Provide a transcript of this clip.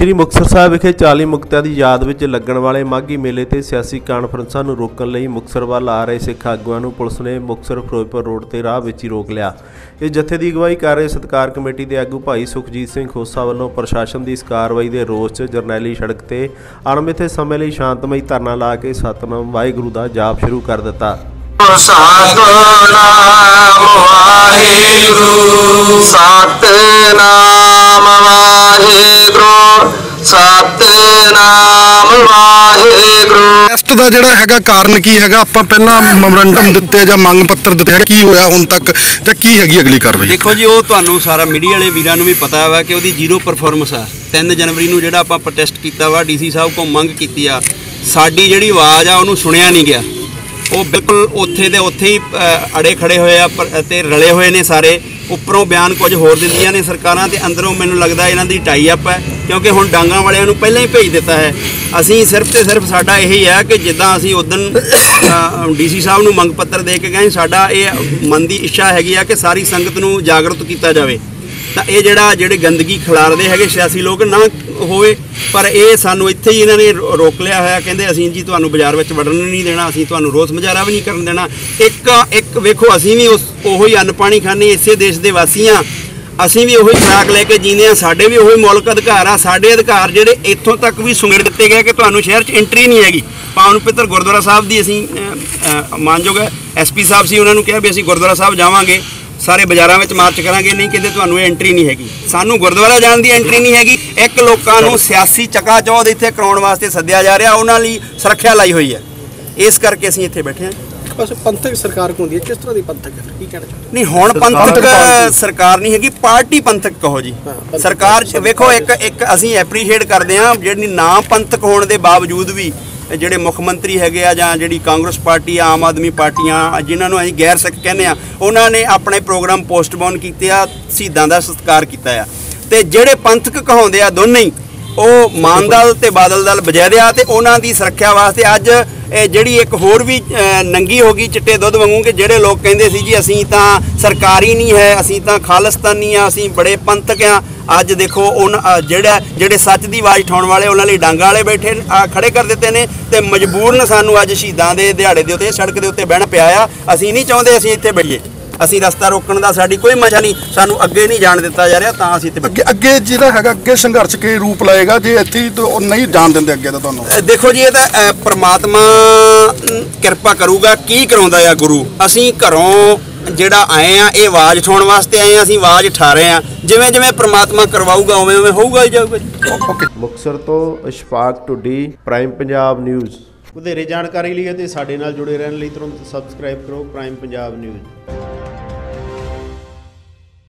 ਸ਼੍ਰੀ ਮੁਕਤਸਰ ਸਾਹਿਬ ਵਿਖੇ 40 ਮੁਕਤਿਆਂ ਦੀ ਯਾਦ ਵਿੱਚ ਲੱਗਣ ਵਾਲੇ ਮਾਘੀ ਮੇਲੇ ਤੇ ਸਿਆਸੀ ਕਾਨਫਰੰਸਾਂ ਨੂੰ ਰੋਕਣ ਲਈ ਮੁਕਤਸਰ ਵੱਲ ਆ ਰਹੇ ਸਿੱਖ ਆਗੂਆਂ ਨੂੰ ਪੁਲਿਸ ਨੇ ਮੁਕਤਸਰ ਫਿਰੋਜ਼ਪੁਰ ਰੋਡ ਤੇ ਰਾਹ ਵਿੱਚ ਹੀ ਰੋਕ ਲਿਆ। ਇਸ ਜਥੇ ਦੀ ਅਗਵਾਈ ਕਰ ਰਹੇ ਸਤਕਾਰ ਕਮੇਟੀ ਦੇ ਆਗੂ ਭਾਈ ਸੁਖਜੀਤ ਸਿੰਘ ਖੋਸਾ ਵੱਲੋਂ ਪ੍ਰਸ਼ਾਸਨ ਦੀ ਇਸ ਕਾਰਵਾਈ ਦੇ ਰੋਸ 'ਚ ਜਰਨੈਲੀ ਸੜਕ ਤੇ ਅਣਮਿੱਥੇ ਸਮੇਂ ਲਈ ਸ਼ਾਂਤਮਈ ਧਰਨਾ ਲਾ ਕੇ ਸਤਨਾਮ ਵਾਹਿਗੁਰੂ ਦਾ ਜਾਪ ਸ਼ੁਰੂ ਕਰ ਦਿੱਤਾ। ਸਤਨਾਮ ਵਾਹਿਗੁਰੂ ਸਤਨਾਮ ਸਤਨਾਮ ਵਾਹਿਗੁਰੂ। ਟੈਸਟ ਦਾ ਜਿਹੜਾ ਹੈਗਾ ਕਾਰਨ ਕੀ ਹੈਗਾ? ਆਪਾਂ ਪਹਿਲਾਂ ਮੈਮੋਰੰਡਮ ਦਿੱਤੇ ਜਾਂ ਮੰਗ ਪੱਤਰ ਦਿੱਤੇ ਕੀ ਹੋਇਆ ਹੁਣ ਤੱਕ? ਤੇ ਕੀ ਹੈਗੀ ਅਗਲੀ ਕਾਰਵਾਈ? ਦੇਖੋ ਜੀ ਉਹ ਤੁਹਾਨੂੰ ਸਾਰਾ ਮੀਡੀਆ ਵਾਲੇ ਵੀਰਾਂ ਨੂੰ ਵੀ ਪਤਾ ਵਾ ਕਿ ਉਹਦੀ ਜ਼ੀਰੋ ਪਰਫਾਰਮੈਂਸ ਆ। 3 ਜਨਵਰੀ ਨੂੰ ਜਿਹੜਾ ਆਪਾਂ ਪ੍ਰੋਟੈਸਟ ਕੀਤਾ ਵਾ ਡੀਸੀ ਸਾਹਿਬ ਕੋਲ ਮੰਗ ਕੀਤੀ ਆ। ਸਾਡੀ ਜਿਹੜੀ ਆਵਾਜ਼ ਆ ਉਹਨੂੰ ਸੁਣਿਆ ਨਹੀਂ ਗਿਆ। ਉਹ ਬਿਲਕੁਲ ਉੱਥੇ ਦੇ ਉੱਥੇ ਹੀ ਅੜੇ ਖੜੇ ਹੋਏ ਆ ਤੇ ਰਲੇ ਹੋਏ ਨੇ ਸਾਰੇ। ਉੱਪਰੋਂ ਬਿਆਨ ਕੁਝ ਹੋਰ ਦਿੰਦੀਆਂ ਨੇ ਸਰਕਾਰਾਂ ਤੇ ਅੰਦਰੋਂ ਮੈਨੂੰ ਲੱਗਦਾ ਇਹਨਾਂ ਦੀ ਟਾਈ ਅਪ ਹੈ, ਕਿਉਂਕਿ ਹੁਣ ਡਾਂਗਾਂ ਵਾਲਿਆਂ ਨੂੰ ਪਹਿਲਾਂ ਹੀ ਭੇਜ ਦਿੱਤਾ ਹੈ। ਅਸੀਂ ਸਿਰਫ ਤੇ ਸਿਰਫ ਸਾਡਾ ਇਹੀ ਹੈ ਕਿ ਜਿੱਦਾਂ ਅਸੀਂ ਉਦੋਂ ਡੀਸੀ ਸਾਹਿਬ ਨੂੰ ਮੰਗ ਪੱਤਰ ਦੇ ਕੇ ਗਏ, ਸਾਡਾ ਇਹ ਮਨ ਦੀ ਇੱਛਾ ਹੈਗੀ ਆ ਕਿ ਸਾਰੀ ਸੰਗਤ ਨੂੰ ਜਾਗਰੂਕ ਕੀਤਾ ਜਾਵੇ। ਤਾਂ ਇਹ ਜਿਹੜਾ ਜਿਹੜੇ ਗੰਦਗੀ ਖਿਲਾਰਦੇ ਹੈਗੇ ਸਿਆਸੀ ਲੋਕ ਨਾ ਹੋਵੇ ਪਰ ਇਹ ਸਾਨੂੰ ਇੱਥੇ ਹੀ ਇਹਨਾਂ ਨੇ ਰੋ- ਰੋਕ ਲਿਆ ਹੋਇਆ ਕਹਿੰਦੇ ਅਸੀਂ ਜੀ ਤੁਹਾਨੂੰ ਬਾਜ਼ਾਰ ਵਿੱਚ ਵੜਨ ਨਹੀਂ ਦੇਣਾ ਅਸੀਂ ਤੁਹਾਨੂੰ ਰੋਸ ਮੁਜ਼ਾਹਰਾ ਵੀ ਨਹੀਂ ਕਰਨ ਦੇਣਾ। ਇੱਕ ਇੱਕ ਵੇਖੋ ਅਸੀਂ ਵੀ ਉਸ ਉਹੋ ਹੀ ਅੰਨ ਪਾਣੀ ਖਾਣੇ ਇਸੇ ਦੇਸ਼ ਦੇ ਵਾਸੀ ਹਾਂ ਅਸੀਂ ਵੀ ਉਹੀ ਖੁਰਾਕ ਲੈ ਕੇ ਜੀਂਦੇ ਆ ਸਾਡੇ ਵੀ ਉਹੀ ਮੌਲਿਕ ਅਧਿਕਾਰ ਆ ਸਾਡੇ ਅਧਿਕਾਰ ਜਿਹੜੇ ਇੱਥੋਂ ਤੱਕ ਵੀ ਸੁੰਗੜ ਦਿੱਤੇ ਗਏ ਕਿ ਤੁਹਾਨੂੰ ਸ਼ਹਿਰ 'ਚ ਐਂਟਰੀ ਨਹੀਂ ਹੈਗੀ। ਪਾਵਨ ਪਿੱਤਰ ਗੁਰਦੁਆਰਾ ਸਾਹਿਬ ਦੀ ਅਸੀਂ ਅ, ਅ, ਮਾਨਯੋਗ ਐਸਪੀ ਸਾਹਿਬ ਸੀ ਉਹਨਾਂ ਨੂੰ ਕਿਹਾ ਵੀ ਅਸੀਂ ਗੁਰਦੁਆਰਾ ਸਾਹਿਬ ਜਾਵਾਂਗੇ। ਸਾਰੇ ਬਾਜ਼ਾਰਾਂ ਵਿੱਚ ਮਾਰਚ ਕਰਾਂਗੇ ਨਹੀਂ ਕਹਿੰਦੇ ਤੁਹਾਨੂੰ ਇਹ ਐਂਟਰੀ ਨਹੀਂ ਹੈਗੀ। ਸਾਨੂੰ ਗੁਰਦੁਆਰਾ ਜਾਣ ਦੀ ਐਂਟਰੀ ਨਹੀਂ ਹੈਗੀ। ਇੱਕ ਲੋਕਾਂ ਨੂੰ ਸਿਆਸੀ ਚਕਾਚੌਧ ਇੱਥੇ ਕਰਾਉਣ ਵਾਸਤੇ ਸੱਦਿਆ ਜਾ ਰਿਹਾ ਉਹਨਾਂ ਲਈ ਸੁਰੱਖਿਆ ਲਾਈ ਹੋਈ ਹੈ। ਇਸ ਕਰਕੇ ਅਸੀਂ ਇੱਥੇ ਬੈਠੇ ਹਾਂ। ਬਸ ਪੰਥਕ ਸਰਕਾਰ ਹੁੰਦੀ ਹੈ? ਕਿਸ ਤਰ੍ਹਾਂ ਦੀ ਪੰਥਕ ਕੀ ਕਹਿਣਾ ਚਾਹੁੰਦੇ ਨਹੀਂ ਹੁਣ ਪੰਥਕ ਸਰਕਾਰ ਨਹੀਂ ਹੈਗੀ ਪਾਰਟੀ ਪੰਥਕ ਕਹੋ ਜੀ। ਸਰਕਾਰ ਵੇਖੋ ਇੱਕ ਇੱਕ ਅਸੀਂ ਐਪਰੀਸ਼ੀਏਟ ਕਰਦੇ ਹਾਂ ਜਿਹੜੀ ਨਾ ਪੰਥਕ ਹੋਣ ਦੇ ਬਾਵਜੂਦ ਵੀ ਜਿਹੜੇ ਮੁੱਖ ਮੰਤਰੀ ਹੈਗੇ ਆ ਜਾਂ ਜਿਹੜੀ ਕਾਂਗਰਸ ਪਾਰਟੀ ਆ, ਆਮ ਆਦਮੀ ਪਾਰਟੀਆਂ ਜਿਨ੍ਹਾਂ ਨੂੰ ਅਸੀਂ ਗੈਰ ਸਿੱਖ ਕਹਿੰਦੇ ਆ ਉਹਨਾਂ ਨੇ ਆਪਣੇ ਪ੍ਰੋਗਰਾਮ ਪੋਸਟਪੋਨ ਕੀਤੇ ਆ ਸ਼ਹੀਦਾਂ ਦਾ ਸਤਿਕਾਰ ਕੀਤਾ ਆ। ਤੇ ਜਿਹੜੇ ਪੰਥਕ ਕਹਾਉਂਦੇ ਆ ਦੋਨੇ ਹੀ ਉਹ ਮਾਨ ਦਲ ਤੇ ਬਾਦਲ ਦਲ ਬਜੈਦੇ ਆ ਤੇ ਉਹਨਾਂ ਦੀ ਸੁਰੱਖਿਆ ਵਾਸਤੇ ਅੱਜ ਇਹ ਜਿਹੜੀ ਇੱਕ ਹੋਰ ਵੀ ਨੰਗੀ ਹੋ ਗਈ ਚਿੱਟੇ ਦੁੱਧ ਵਾਂਗੂ ਕਿ ਜਿਹੜੇ ਲੋਕ ਕਹਿੰਦੇ ਸੀ ਜੀ ਅਸੀਂ ਤਾਂ ਸਰਕਾਰੀ ਨਹੀਂ ਹੈ ਅਸੀਂ ਤਾਂ ਖਾਲਿਸਤਾਨੀ ਆ ਅਸੀਂ ਬੜੇ ਪੰਥਕ ਆ। ਅੱਜ ਦੇਖੋ ਉਨ ਜਿਹੜਾ ਜਿਹੜੇ ਸੱਚ ਦੀ ਆਵਾਜ਼ ਉਠਾਉਣ ਵਾਲੇ ਉਹਨਾਂ ਲਈ ਡਾਂਗਾ ਵਾਲੇ ਬੈਠੇ ਆ, ਖੜੇ ਕਰ ਦਿੱਤੇ ਨੇ ਤੇ ਮਜਬੂਰਨ ਸਾਨੂੰ ਅੱਜ ਸ਼ਹੀਦਾਂ ਦੇ ਦਿਹਾੜੇ ਦੇ ਉੱਤੇ ਸੜਕ ਦੇ ਉੱਤੇ ਬਹਿਣਾ ਪਿਆ ਆ। ਅਸੀਂ ਨਹੀਂ ਚਾਹੁੰਦੇ ਅਸੀਂ ਇੱਥੇ ਬੈਠੀਏ ਅਸੀਂ ਰਸਤਾ ਰੋਕਣ ਦਾ ਸਾਡੀ ਕੋਈ ਮਜ਼ਾ ਨਹੀਂ ਸਾਨੂੰ ਅੱਗੇ ਨਹੀਂ ਜਾਣ ਦਿੱਤਾ ਜਾ ਰਿਹਾ ਤਾਂ ਅਸੀਂ ਇੱਥੇ ਬੈਠੇ ਅੱਗੇ ਅੱਗੇ ਜਿਹੜਾ ਹੈਗਾ ਅੱਗੇ ਸੰਘਰਸ਼ ਕੀ ਰੂਪ ਲਏਗਾ ਜੇ ਇੱਥੇ ਤਾਂ ਨਹੀਂ ਜਾਣ ਦਿੰਦੇ ਅੱਗੇ ਤਾਂ ਤੁਹਾਨੂੰ? ਦੇਖੋ ਜੀ ਇਹ ਤਾਂ ਪ੍ਰਮਾਤਮਾ ਕਿਰਪਾ ਕਰੂਗਾ ਕੀ ਕਰਾਉਂਦਾ ਆ ਗੁਰੂ? ਅਸੀਂ ਘਰੋਂ ਜਿਹੜਾ ਆਏ ਆ ਇਹ ਆਵਾਜ਼ ਉਠਾਉਣ ਵਾਸਤੇ ਆਏ ਆ ਅਸੀਂ ਆਵਾਜ਼ ਉਠਾ ਰਹੇ ਆ। ਜਿਵੇਂ ਜਿਵੇਂ ਪ੍ਰਮਾਤਮਾ ਕਰਵਾਊਗਾ ਉਵੇਂ ਉਵੇਂ ਹੋਊਗਾ ਹੀ ਜਾਊਗਾ ਜੀ। ਮੁਕਤਸਰ ਤੋਂ ਇਸ਼ਫਾਕ ਟੁੱਡੀ ਪ੍ਰਾਈਮ ਪੰਜਾਬ ਨਿਊਜ਼। ਵਧੇਰੇ ਜਾਣਕਾਰੀ ਲਈ ਅਤੇ ਸਾਡੇ ਨਾਲ ਜੁੜੇ ਰਹਿਣ ਲਈ ਤੁਰੰਤ ਸਬਸਕ੍ਰਾਈਬ ਕਰੋ ਪ੍ਰਾਈਮ ਪੰਜਾਬ ਨਿਊਜ਼।